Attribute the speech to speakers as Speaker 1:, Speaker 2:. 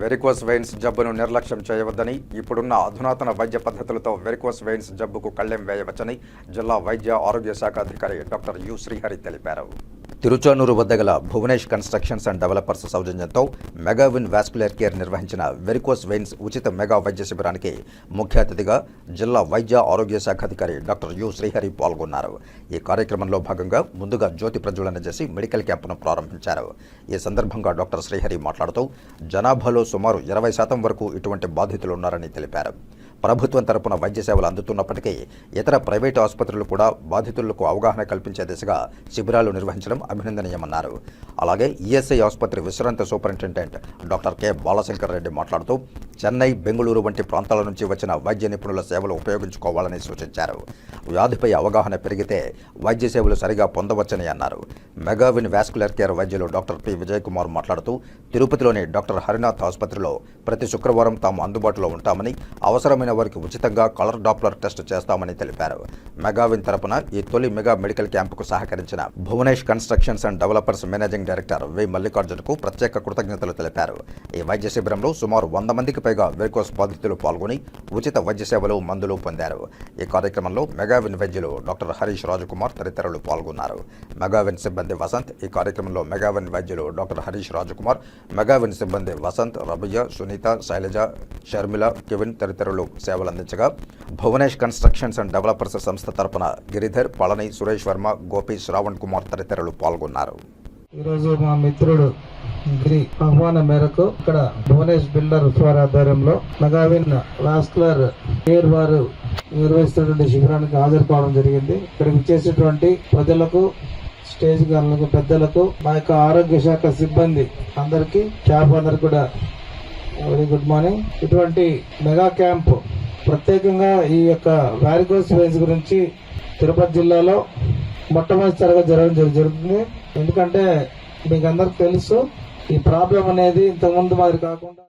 Speaker 1: Varicose veins జబ్బును నిర్లక్ష్యం చేయవద్దని ఇప్పుడున్న అధునాతన వైద్య పద్ధతులతో వెరికోస్ వెయిన్స్ జబ్బుకు కళ్ళెం వేయవచ్చని జిల్లా వైద్య ఆరోగ్య శాఖ అధికారి డాక్టర్ యు శ్రీహరి తెలిపారు. తిరుచానూరు వద్ద గల భువనేష్ కన్స్ట్రక్షన్స్ అండ్ డెవలపర్స్ సౌజన్యంతో మెగావిన్ వాస్కులర్ కేర్ నిర్వహించిన వెరికోస్ వెయిన్స్ ఉచిత మెగా వైద్య శిబిరానికి ముఖ్య అతిథిగా జిల్లా వైద్య ఆరోగ్య శాఖ అధికారి డాక్టర్ యు శ్రీహరి పాల్గొన్నారు. ఈ కార్యక్రమంలో భాగంగా ముందుగా జ్యోతి ప్రజ్వలన చేసి మెడికల్ క్యాంపును ప్రారంభించారు. ఈ సందర్భంగా డాక్టర్ శ్రీహరి మాట్లాడుతూ జనాభాలో సుమారు ఇరవై శాతం వరకు ఇటువంటి బాధితులు ఉన్నారని తెలిపారు. ప్రభుత్వం తరపున వైద్య సేవలు అందుతున్నప్పటికీ ఇతర ప్రైవేటు ఆసుపత్రులు కూడా బాధితులకు అవగాహన కల్పించే దిశగా శిబిరాలు నిర్వహించడం అభినందనీయమన్నారు. అలాగే ఈఎస్ఐ ఆసుపత్రి విశ్రాంత superintendent doctor K Balashankar Reddy మాట్లాడుతూ చెన్నై బెంగళూరు వంటి ప్రాంతాల నుంచి వచ్చిన వైద్య నిపుణుల సేవలు ఉపయోగించుకోవాలని సూచించారు. వ్యాధిపై అవగాహన పెరిగితే వైద్య సేవలు సరిగా పొందవచ్చని అన్నారు. మెగావిన్ వాస్కులర్ కేర్ వైద్యులు డాక్టర్ పి. విజయ్ కుమార్ మాట్లాడుతూ తిరుపతిలోని డాక్టర్ హరినాథ్ ఆసుపత్రిలో ప్రతి శుక్రవారం తాము అందుబాటులో ఉంటామని అవసరమైన వారికి ఉచితంగా కలర్ డాప్లర్ టెస్ట్ చేస్తామని తెలిపారు. మెగావిన్ తరపున ఈ తొలి మెగా మెడికల్ క్యాంపుకు సహకరించిన Bhuvanesh constructions and developers managing director V. మల్లికార్జునకు ప్రత్యేక కృతజ్ఞతలు తెలిపారు. ఈ వైద్య శిబిరంలో సుమారు వంద మందికి పైగా వెరికోస్ బాధితులు పాల్గొని ఉచిత వైద్య సేవలు మందులు పొందారు. ఈ కార్యక్రమంలో మెగావిన్ వైద్యులు డాక్టర్ హరీష్ రాజకుమార్ తదితరులు పాల్గొన్నారు. మెగావిన్ సిబ్బంది వసంత్ ఈ కార్యక్రమంలో మెగావిన్ వైద్యులు డాక్టర్ హరీష్ రాజకుమార్ మెగావిన్ సిబ్బంది వసంత్ రబియ సునీత శైలజ షర్మిల కెవిన్ తదితరులు సేవలు అందించగా భువనేష్ కన్స్ట్రక్షన్స్ అండ్ డెవలపర్స్ సంస్థ తరపున గిరిధర్ పళని సురేష్ వర్మ గోపి శ్రావణ్ కుమార్ తదితరులు పాల్గొన్నారు.
Speaker 2: ఈరోజు మా మిత్రుడు గిరి ఆహ్వానం మేరకు ఇక్కడ భువనేష్ బిల్డర్ వారి ఆధ్వర్యంలో మెగావిన్ వాస్కులర్ కేర్ వారు నిర్వహిస్తున్నటువంటి శిబిరానికి హాజరు కావడం జరిగింది. ఇక్కడ విచ్చేసినటువంటి ప్రజలకు స్టేజ్ గారులకు పెద్దలకు మా యొక్క ఆరోగ్య శాఖ సిబ్బంది అందరికీ క్యాంప్ అందరికి కూడా వెరీ గుడ్ మార్నింగ్. ఇటువంటి మెగా క్యాంప్ ప్రత్యేకంగా ఈ యొక్క వ్యారికోస్ వెయిన్స్ గురించి తిరుపతి జిల్లాలో మొట్టమొదటిసారిగా జరగడం జరుగుతుంది. ఎందుకంటే మీకు అందరికి తెలుసు ఈ ప్రాబ్లం అనేది ఇంతకుముందు మాదిరి కాకుండా